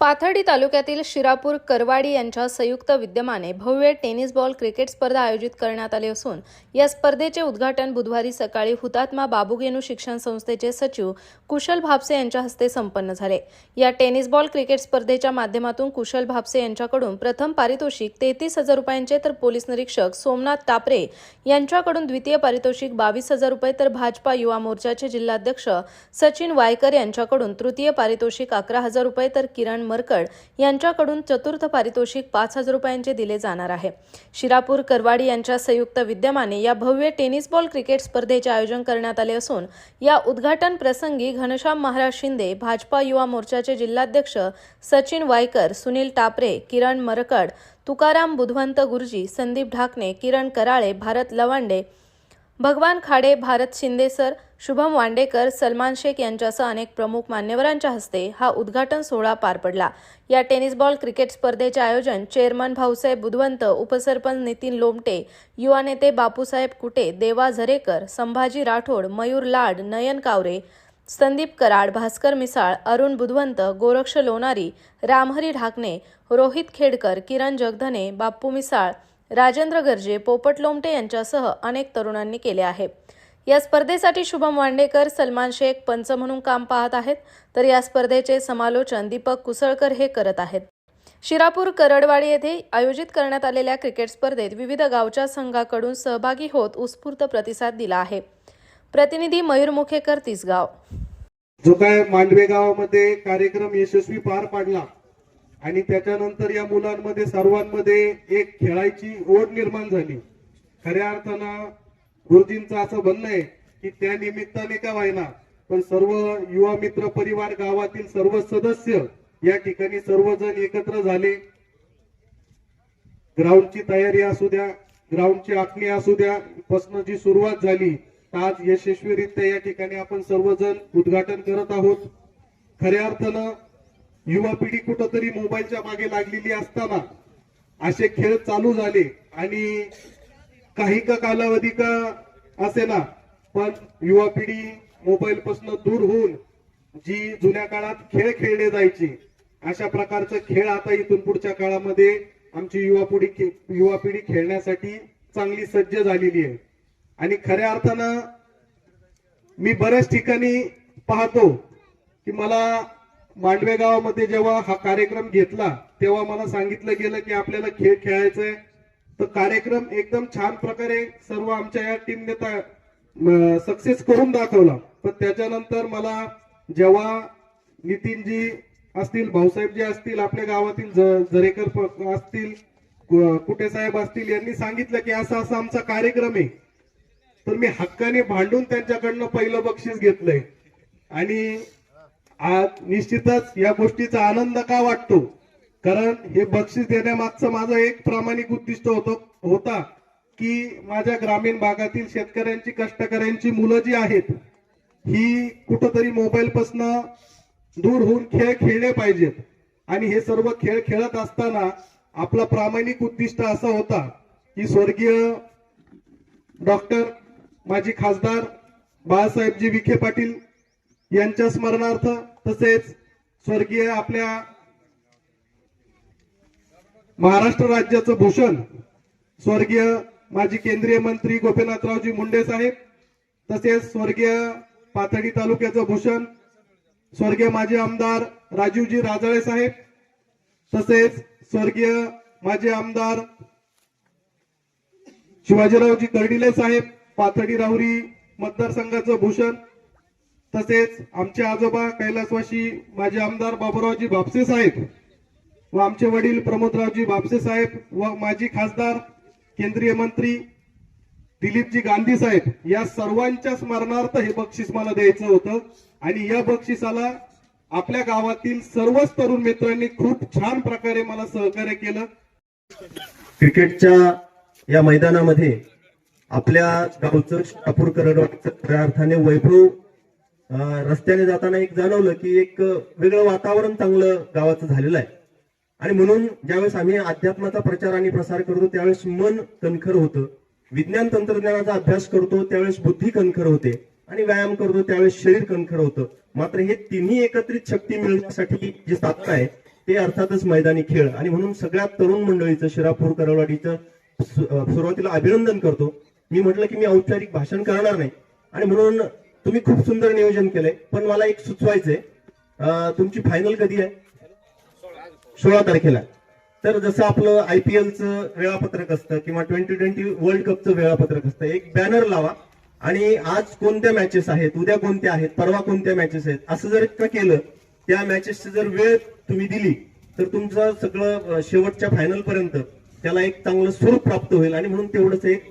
पाथर्डी तालुक्यातील शिरापूर करवाडी यांच्या संयुक्त विद्यमाने भव्य टेनिस बॉल क्रिकेट स्पर्धा आयोजित करण्यात आली असून या स्पर्धेचे उद्घाटन बुधवारी सकाळी हुतात्मा बाबूगेनू शिक्षण संस्थेचे सचिव कुशल भापसे यांच्या हस्ते संपन्न झाले. या टेनिस बॉल क्रिकेट स्पर्धेच्या माध्यमातून कुशल भापसे यांच्याकडून प्रथम पारितोषिक तेहतीस हजार रुपयांचे तर पोलीस निरीक्षक सोमनाथ तापरे यांच्याकडून द्वितीय पारितोषिक बावीस हजार रुपये तर भाजपा युवा मोर्चाचे जिल्हाध्यक्ष सचिन वायकर यांच्याकडून तृतीय पारितोषिक अकरा हजार रुपये तर किरण मरकड यांच्याकडून चतुर्थ पारितोषिक पाच हजार रुपयांचे दिले जाणार आहे. शिरापूर करवाडी यांच्या संयुक्त विद्यमाने या भव्य टेनिस बॉल क्रिकेट स्पर्धेचे आयोजन करण्यात आले असून या उद्घाटन प्रसंगी घनश्याम महाराज शिंदे भाजपा युवा मोर्चाचे जिल्हाध्यक्ष सचिन वायकर सुनील टापरे किरण मरकड तुकाराम बुधवंत गुरुजी संदीप ढाकणे किरण कराळे भारत लवांडे भगवान खाडे भारत शिंदे सर शुभम वांडेकर सलमान शेख यांच्यासह अनेक प्रमुख मान्यवरांच्या हस्ते हा उद्घाटन सोहळा पार पडला. या टेनिस बॉल क्रिकेट स्पर्धेचे आयोजन चेअरमन भाऊसाहेब बुधवंत उपसरपंच नितीन लोमटे युवा नेते बापूसाहेब कुटे देवा झरेकर संभाजी राठोड मयूर लाड नयन कावरे संदीप कराड भास्कर मिसाळ अरुण बुधवंत गोरक्ष लोणारी रामहरी ढाकणे रोहित खेडकर किरण जगधने बाप्पू मिसाळ राजेंद्र गर्जे पोपट लोमटे यांच्यासह अनेक तरुणांनी केले आहे. या स्पर्धेसाठी शुभम वांडेकर सलमान शेख पंच म्हणून काम पाहत आहेत. तर या स्पर्धेचे समालोचन दीपक कुसळकर हे करत आहेत. शिरापूर करडवाडी येथे आयोजित करण्यात आलेल्या क्रिकेट स्पर्धेत विविध गावच्या संघाकडून सहभागी होत उत्स्फूर्त प्रतिसाद दिला आहे. प्रतिनिधी मयूर मुखेकर तिसगाव जो काय मांडवे गावामध्ये कार्यक्रम यशस्वी पार पाडला आणि त्याच्यानंतर या मुलांमध्ये सर्वांमध्ये एक खेळायची ओढ निर्माण झाली. खऱ्या अर्थानं गुरुजींचं असं म्हणणं आहे की त्या निमित्ताने का व्हायना पण सर्व युवा मित्र परिवार गावातील सर्व सदस्य या ठिकाणी सर्वजण एकत्र झाले. ग्राउंडची तयारी असू द्या ग्राउंडची आखणी असू द्या पासून जी सुरुवात झाली आज यशस्वीरित्या या ठिकाणी आपण सर्वजण उद्घाटन करत आहोत. खऱ्या अर्थानं युवा पिढी कुठंतरी मोबाईलच्या मागे लागलेली असताना असे खेळ चालू झाले. आणि काही का कालावधी का असे ना पण युवा पिढी मोबाईल पासून दूर होऊन जी जुन्या काळात खेळ खेळले जायचे अशा प्रकारचे खेळ आता इथून पुढच्या काळामध्ये आमची युवा पिढी युवा पिढी खेळण्यासाठी चांगली सज्ज झालेली आहे. आणि खऱ्या अर्थानं मी बऱ्याच ठिकाणी पाहतो की मला मांडवे गावामध्ये जेव्हा हा कार्यक्रम घेतला तेव्हा मला सांगितलं गेलं की आपल्याला खेळ खेळायचा आहे तर कार्यक्रम एकदम छान प्रकारे सर्व आमच्या या टीमने सक्सेस करून दाखवला. पण त्याच्यानंतर मला जेव्हा नितीनजी असतील भाऊसाहेबजी असतील आपल्या गावातील जरेकर असतील कु- कुटे साहेब असतील यांनी सांगितलं की असा असा आमचा कार्यक्रम आहे. तर मी हक्काने भांडून त्यांच्याकडनं पहिलं बक्षीस घेतलंय. आणि आज निश्चितच या गोष्टीचा आनंद का वाटतो? कारण हे बक्षीस देण्यामागचं माझं एक प्रामाणिक उद्दिष्ट होतो होता की माझ्या ग्रामीण भागातील शेतकऱ्यांची कष्टकऱ्यांची मुलं जी आहेत ही कुठंतरी मोबाईल पासनं दूर होऊन खेळ खेळले पाहिजेत. आणि हे सर्व खेळ खेळत असताना आपला प्रामाणिक उद्दिष्ट असा होता की स्वर्गीय डॉक्टर माजी खासदार बाळासाहेबजी विखे पाटील यांच्या स्मरणार्थ तसेच स्वर्गीय आपल्या महाराष्ट्र राज्याचं भूषण स्वर्गीय माजी केंद्रीय मंत्री गोपीनाथरावजी मुंडे साहेब तसेच स्वर्गीय पाथडी तालुक्याचं भूषण स्वर्गीय माजी आमदार राजीवजी राजाळे साहेब तसेच स्वर्गीय माजी आमदार शिवाजीरावजी कर्डिले साहेब पाथडी राहुरी मतदारसंघाचं भूषण तसेच आमचे आजोबा कैलासवाशी माझे आमदार बाबूरावजी भापसे साहेब व आमचे वडील प्रमोदरावजी भापसे साहेब व माजी खासदार केंद्रीय मंत्री दिलीपजी गांधी साहेब या सर्वांच्या स्मरणार्थ हे बक्षीस मला द्यायचं होतं आणि या बक्षिसाला आपल्या गावातील सर्वच तरुण मित्रांनी खूप छान प्रकारे मला सहकार्य केलं. क्रिकेटच्या या मैदानामध्ये आपल्या गावचं शापूर खऱ्या अर्थाने वैभव रस्त्याने जाताना एक जाणवलं की एक वेगळं वातावरण चांगलं गावाचं झालेलं आहे. आणि म्हणून ज्यावेळेस आम्ही अध्यात्माचा प्रचार आणि प्रसार करतो त्यावेळेस मन कणखर होतं. विज्ञान तंत्रज्ञानाचा अभ्यास करतो त्यावेळेस बुद्धी कणखर होते. आणि व्यायाम करतो त्यावेळेस शरीर कणखर होतं. मात्र हे तिन्ही एकत्रित शक्ती मिळण्यासाठी जी साधन आहे ते अर्थातच मैदानी खेळ. आणि म्हणून सगळ्या तरुण मंडळीचं शिरापूर करवाडीचं सुरुवातीला अभिनंदन करतो. मी म्हटलं की मी औपचारिक भाषण करणार नाही. आणि म्हणून तुम्ही खूप सुंदर नियोजन केलंय. पण मला एक सुचवायचंय. तुमची फायनल कधी आहे? सोळा तारखेला. तर जसं आपलं आयपीएलचं वेळापत्रक असतं किंवा ट्वेंटी ट्वेंटी वर्ल्ड कपचं वेळापत्रक असतं एक बॅनर लावा. आणि आज कोणत्या मॅचेस आहेत उद्या कोणत्या आहेत परवा कोणत्या मॅचेस आहेत असं जर का केलं त्या मॅचेसची जर वेळ तुम्ही दिली तर तुमचं सगळं शेवटच्या फायनल पर्यंत त्याला एक चांगलं स्वरूप प्राप्त होईल आणि म्हणून तेवढंच एक